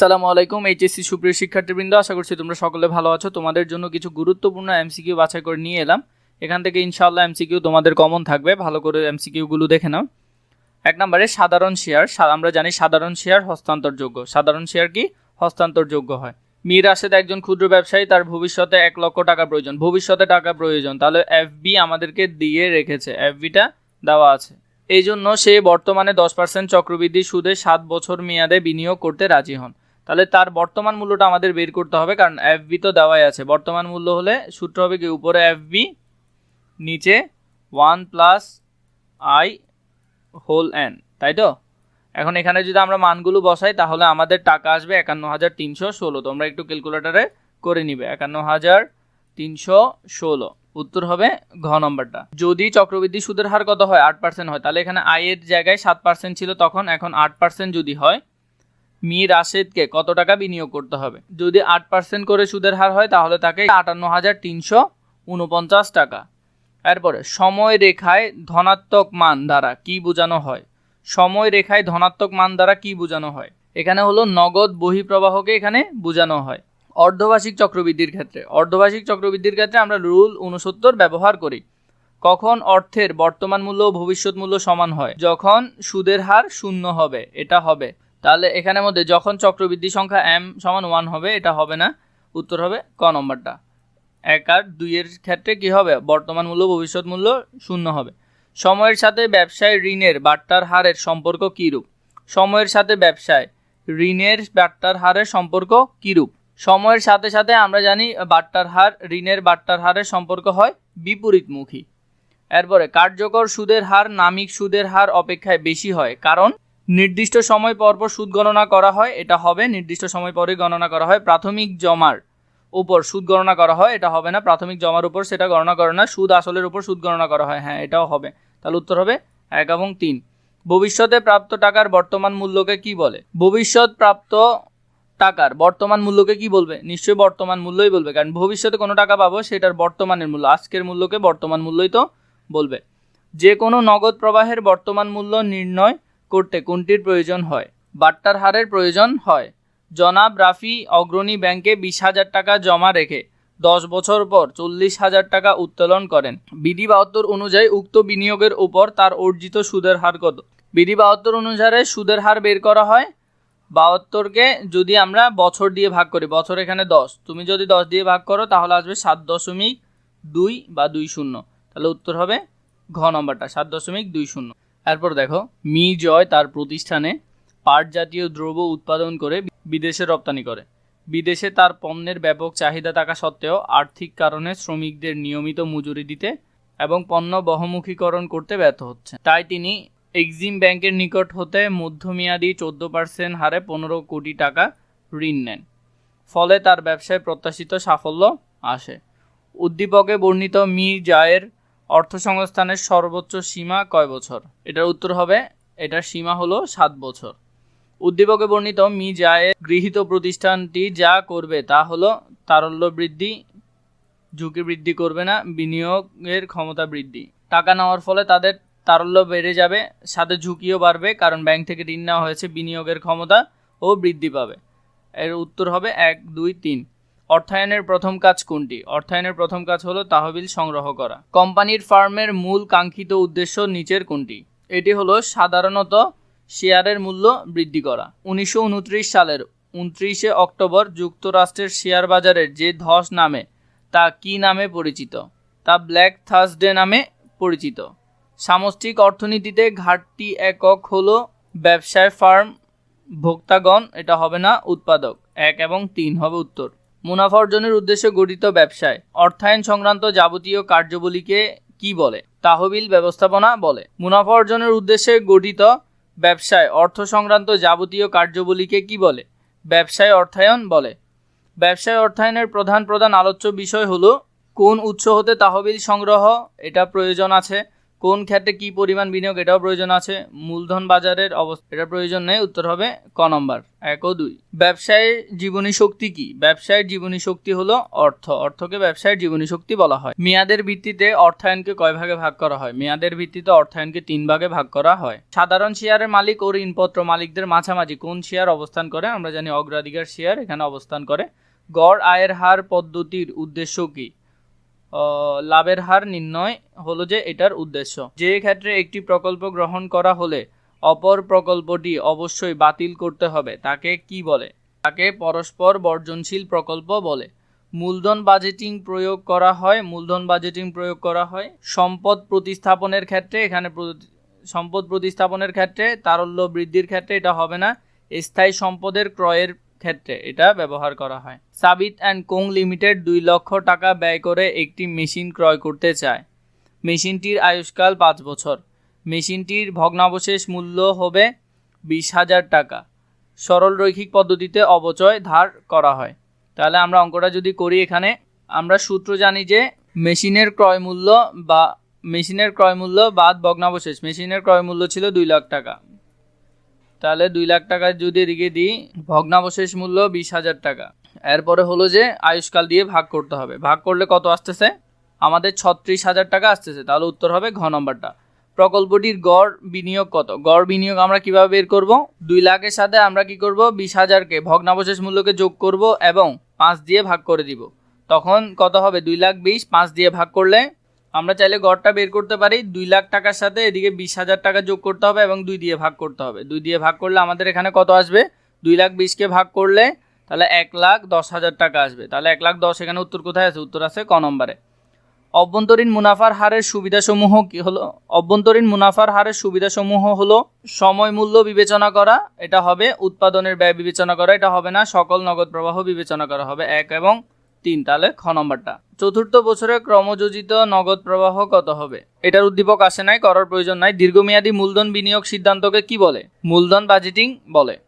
সালামু আলাইকুম, এইচএসসি সুপ্রিয় শিক্ষার্থীবৃন্দ, আশা করছি তোমরা সকলে ভালো আছো। তোমাদের জন্য কিছু গুরুত্বপূর্ণ এমসিকিউ বাছাই করে নিয়ে এলাম। এখান থেকে ইনশাআল্লাহ এমসিকিউ তোমাদের কমন থাকবে। ভালো করে এমসিকিউগুলো দেখে নাও। এক নম্বরে, সাধারণ শেয়ার। আমরা জানি সাধারণ শেয়ার হস্তান্তরযোগ্য। সাধারণ শেয়ার কি? হস্তান্তরযোগ্য হয়। মীর রাশেদ একজন ক্ষুদ্র ব্যবসায়ী, তার ভবিষ্যতে এক লক্ষ টাকা প্রয়োজন। ভবিষ্যতে টাকা প্রয়োজন। তাহলে এফবি আমাদেরকে দিয়ে রেখেছে। এফবিটা দেওয়া আছে। এই জন্য সে বর্তমানে দশ পার্সেন্ট চক্রবৃদ্ধি সুদে সাত বছর মেয়াদে বিনিয়োগ করতে রাজি হন। তাহলে তার বর্তমান মূল্যটা আমাদের বের করতে হবে, কারণ এফবি তো দেওয়াই আছে। বর্তমান মূল্য হলে সূত্র হবে কি উপরে এফবি নিচে one plus I whole N তাই তো? এখন এখানে যদি আমরা মানগুলো বসাই, তাহলে আমাদের টাকা আসবে একান্ন হাজার তিনশো ষোলো। তোমরা একটু ক্যালকুলেটারে করে নিবে একান্ন হাজার তিনশো ষোলো। উত্তর হবে ঘ নম্বরটা। যদি চক্রবৃদ্ধি সুদের হার কত হয়? আট পার্সেন্ট হয়। তাহলে এখানে আয়ের জায়গায় সাত পার্সেন্ট ছিল তখন, এখন আট পার্সেন্ট যদি হয় মি রাশেদকে কত টাকা বিনিয়োগ করতে হবে? যদি আট পার্সেন্ট করে সুদের হার হয়, তাহলে তাকে আটান্ন হাজার তিনশো উনপঞ্চাশ টাকা। এরপরে, সময় রেখায় ধনাত্মক মান দ্বারা কি বোঝানো হয়? সময় রেখায় ধনাত্মক মান দ্বারা কি বোঝানো হয়? এখানে হলো নগদ বহিঃপ্রবাহকে এখানে বোঝানো হয়। অর্ধবার্ষিক চক্রবৃদ্ধির ক্ষেত্রে, অর্ধবার্ষিক চক্রবৃদ্ধির ক্ষেত্রে আমরা রুল উনসত্তর ব্যবহার করি। কখন অর্থের বর্তমান মূল্য ও ভবিষ্যৎ মূল্য সমান হয়? যখন সুদের হার শূন্য হবে, এটা হবে তাহলে এখানের মধ্যে যখন চক্রবৃদ্ধি সংখ্যা এম সমান ওয়ান হবে, এটা হবে না। উত্তর হবে ক নম্বরটা। এক আর দুইয়ের ক্ষেত্রে কি হবে? বর্তমান মূল্য, ভবিষ্যৎ মূল্য শূন্য হবে। সময়ের সাথে ব্যবসায় ঋণের বাট্টার হারের সম্পর্ক কীরূপ? সময়ের সাথে ব্যবসায় ঋণের বাট্টার হারের সম্পর্ক কীরূপ? সময়ের সাথে সাথে আমরা জানি বাট্টার হার ঋণের বাট্টার হারের সম্পর্ক হয় বিপরীতমুখী। এরপরে কার্যকর সুদের হার নামিক সুদের হার অপেক্ষায় বেশি হয়। কারণ নির্দিষ্ট সময় পরপর সুদ গণনা করা হয়, এটা হবে নির্দিষ্ট সময় পরে গণনা করা হয়, প্রাথমিক জমার উপর সুদ গণনা করা হয়, এটা হবে না, প্রাথমিক জমার উপর সেটা গণনা করে না, সুদ আসলের উপর সুদ গণনা করা হয় হ্যাঁ এটাও হবে। তাহলে উত্তর হবে এক এবং তিন। ভবিষ্যতে প্রাপ্ত টাকার বর্তমান মূল্যকে কি বলে? ভবিষ্যৎ প্রাপ্ত টাকার বর্তমান মূল্যকে কি বলবে? নিশ্চয়ই বর্তমান মূল্যই বলবে, কারণ ভবিষ্যতে কোনো টাকা পাবো, সেটার বর্তমানের মূল্য, আজকের মূল্যকে বর্তমান মূল্যই তো বলবে। যে কোনো নগদ প্রবাহের বর্তমান মূল্য নির্ণয় করতে কোনটির প্রয়োজন হয়? বাট্টার হারের প্রয়োজন হয়। জনাব রাফি অগ্রণী ব্যাংকে বিশ হাজার টাকা জমা রেখে দশ বছর পর চল্লিশ হাজার টাকা উত্তোলন করেন। বিধি বাহাত্তর অনুযায়ী উক্ত বিনিয়োগের উপর তার অর্জিত সুদের হার কত? বিধি বাহাত্তর অনুসারে সুদের হার বের করা হয় বাহাত্তরকে যদি আমরা বছর দিয়ে ভাগ করি, বছর এখানে দশ। তুমি যদি দশ দিয়ে ভাগ করো, তাহলে আসবে সাত দশমিক দুই বা দুই শূন্য। তাহলে উত্তর হবে ঘ নম্বরটা, সাত দশমিক দুই শূন্য। এরপর দেখো, মি জয় তার প্রতিষ্ঠানে পাট জাতীয় দ্রব্য উৎপাদন করে বিদেশে রপ্তানি করে। বিদেশে তার পণ্যের ব্যাপক চাহিদা থাকা সত্ত্বেও আর্থিক কারণে শ্রমিকদের নিয়মিত মজুরি দিতে এবং পণ্য বহমুখীকরণ করতে ব্যর্থ হচ্ছে। তাই তিনি এক্সিম ব্যাংকের নিকট হতে মধ্যমেয়াদী চোদ্দ পার্সেন্ট হারে পনেরো কোটি টাকা ঋণ নেন। ফলে তার ব্যবসায় প্রত্যাশিত সাফল্য আসে। উদ্দীপকে বর্ণিত মি জায়ের অর্থসংস্থানের সর্বোচ্চ সীমা কয় বছর? এটার উত্তর হবে, এটার সীমা হলো সাত বছর। উদ্দীপকে বর্ণিত মি জায়ের গৃহীত প্রতিষ্ঠানটি যা করবে তা হলো তারল্য বৃদ্ধি, ঝুঁকি বৃদ্ধি করবে না, বিনিয়োগের ক্ষমতা বৃদ্ধি। টাকা নেওয়ার ফলে তাদের তারল্য বেড়ে যাবে, সাথে ঝুঁকিও বাড়বে, কারণ ব্যাংক থেকে ঋণ নেওয়া হয়েছে, বিনিয়োগের ক্ষমতা ও বৃদ্ধি পাবে। এর উত্তর হবে এক দুই তিন। অর্থায়নের প্রথম কাজ কোনটি? অর্থায়নের প্রথম কাজ হলো তহবিল সংগ্রহ করা। কোম্পানির ফার্মের মূল কাঙ্ক্ষিত উদ্দেশ্য নিচের কোনটি? এটি হলো সাধারণত শেয়ারের মূল্য বৃদ্ধি করা। উনিশশো উনত্রিশ সালের উনত্রিশে অক্টোবর যুক্তরাষ্ট্রের শেয়ার বাজারের যে ধস নামে, তা কি নামে পরিচিত? তা ব্ল্যাক থার্সডে নামে পরিচিত। সামষ্টিক অর্থনীতিতে ঘাটতি একক হলো ব্যবসায় ফার্ম, ভোক্তাগণ, এটা হবে না, উৎপাদক। এক এবং তিন হবে উত্তর। মুনাফা অর্জনের উদ্দেশ্যে গঠিত ব্যবসায়, অর্থায়ন সংক্রান্ত যাবতীয় কার্যবলীকে কি বলে? তাহবিল ব্যবস্থাপনা বলে। মুনাফা অর্জনের উদ্দেশ্যে গঠিত ব্যবসায়, অর্থ সংক্রান্ত যাবতীয় কার্যবলীকে কি বলে? ব্যবসায় অর্থায়ন বলে। ব্যবসায় অর্থায়নের প্রধান প্রধান আলোচ্য বিষয় হলো কোন উৎস হতে তহবিল সংগ্রহ, এটা প্রয়োজন আছে। কোন ক্ষেত্রে কি পরিমাণ বিনিয়োগ এটাও প্রয়োজন আছে। মূলধন বাজারের অবস্থা এটা প্রয়োজন নেই, উত্তর হবে ক নম্বর। এক ও দুই। ব্যবসায়ের জীবনী শক্তি কি? ব্যবসায়ের জীবনী শক্তি হলো অর্থ। অর্থকে ব্যবসায়ের জীবনী শক্তি বলা হয়। মেয়াদের ভিত্তিতে অর্থায়নকে কয় ভাগে ভাগ করা হয়? মেয়াদের ভিত্তিতে অর্থায়নকে তিন ভাগে ভাগ করা হয়। সাধারণ শেয়ারের মালিক ও ঋণপত্র মালিকদের মাঝামাঝি কোন শেয়ার অবস্থান করে? আমরা জানি অগ্রাধিকার শেয়ার এখানে অবস্থান করে। গড় আয়ের হার পদ্ধতির উদ্দেশ্য কি? লাভের হার নির্ণয় হলো যে এটার উদ্দেশ্য। যে ক্ষেত্রে একটি প্রকল্প গ্রহণ করা হলে অপর প্রকল্পটি অবশ্যই বাতিল করতে হবে, তাকে কি বলে? তাকে পরস্পর বর্জনশীল প্রকল্প বলে। মূলধন বাজেটিং প্রয়োগ করা হয়, মূলধন বাজেটিং প্রয়োগ করা হয়। সম্পদ প্রতিস্থাপনের ক্ষেত্রে এখানে সম্পদ প্রতিস্থাপনের ক্ষেত্রে তারল্য বৃদ্ধির ক্ষেত্রে এটা হবে না। স্থায়ী সম্পদের ক্রয়ের ক্ষেত্রে এটা ব্যবহার করা হয়। সাবিত অ্যান্ড কোং লিমিটেড দুই লক্ষ টাকা ব্যয় করে একটি মেশিন ক্রয় করতে চায়। মেশিনটির আয়ুষ্কাল পাঁচ বছর। মেশিনটির ভগ্নাবশেষ মূল্য হবে বিশ হাজার টাকা। সরল রৈখিক পদ্ধতিতে অবচয় ধার করা হয়। তাহলে আমরা অঙ্কটা যদি করি এখানে, আমরা সূত্র জানি যে মেশিনের ক্রয় মূল্য বা, মেশিনের ক্রয় মূল্য বাদ ভগ্নাবশেষ। মেশিনের ক্রয় মূল্য ছিল দুই লাখ টাকা। তাহলে দুই লাখ টাকা যদি এদিকে দিই, ভগ্নাবশেষ মূল্য বিশ হাজার টাকা। এরপরে হলো যে আয়ুষ্কাল দিয়ে ভাগ করতে হবে। ভাগ করলে কত আসতেছে? আমাদের ছত্রিশ হাজার টাকা আসতেছে। তাহলে উত্তর হবে ঘ নম্বরটা। প্রকল্পটির গড় বিনিয়োগ কত? গড় বিনিয়োগ আমরা কীভাবে বের করব? দুই লাখের সাথে আমরা কি করব? বিশ হাজারকে ভগ্নাবশেষ মূল্যকে যোগ করব এবং পাঁচ দিয়ে ভাগ করে দিব। তখন কত হবে? দুই লাখ বিশ, পাঁচ দিয়ে ভাগ করলে আমরা চাইলে গড়টা বের করতে পারি। দুই লাখ টাকার সাথে এদিকে বিশ হাজার টাকা যোগ করতে হবে এবং দুই দিয়ে ভাগ করতে হবে। দুই দিয়ে ভাগ করলে আমাদের এখানে কত আসবে? দুই লাখ বিশকে ভাগ করলে তাহলে এক লাখ দশ হাজার টাকা আসবে। তাহলে এক লাখ দশ এখানে উত্তর কোথায় আছে? উত্তর আছে ক নম্বরে। অভ্যন্তরীণ মুনাফার হারের সুবিধাসমূহ কি হলো? অভ্যন্তরীণ মুনাফার হারের সুবিধাসমূহ হলো সময় মূল্য বিবেচনা করা, এটা হবে উৎপাদনের ব্যয় বিবেচনা করা, এটা হবে না, সকল নগদ প্রবাহ বিবেচনা করা হবে। এক এবং তিন তাহলে খ নম্বরটা। চতুর্থ বছরে ক্রমযোজিত নগদ প্রবাহ কত হবে? এটার উদ্দীপক আসে নাই, করার প্রয়োজন নাই। দীর্ঘমেয়াদী মূলধন বিনিয়োগ সিদ্ধান্তকে কি বলে? মূলধন বাজেটিং বলে।